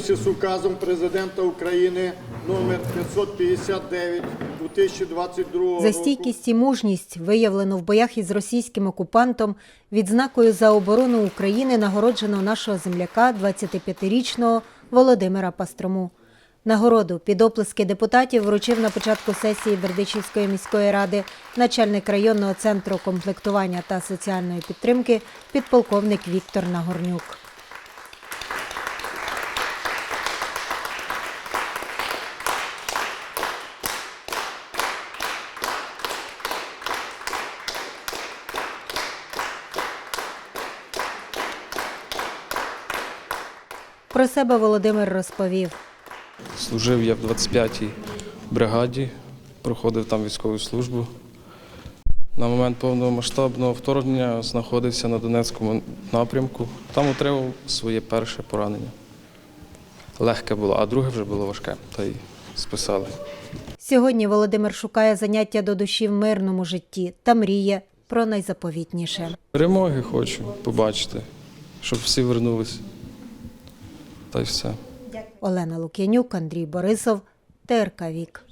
відповідності з указом президента України номер 559 2022 року. За стійкість і мужність, виявлену в боях із російським окупантом, відзнакою за оборону України нагороджено нашого земляка, 25-річного Володимира Пастрому. Нагороду під оплески депутатів вручив на початку сесії Бердичівської міської ради начальник районного центру комплектування та соціальної підтримки підполковник Віктор Нагорнюк. Про себе Володимир розповів. Служив я в 25-й бригаді, проходив там військову службу. На момент повномасштабного вторгнення знаходився на Донецькому напрямку. Там отримав своє перше поранення. Легке було, а друге вже було важке, та й списали. Сьогодні Володимир шукає заняття до душі в мирному житті та мріє про найзаповітніше. Перемоги хочу побачити, щоб всі вернулись. Та й все. Олена Лук'янюк, Андрій Борисов, ТРК Вік.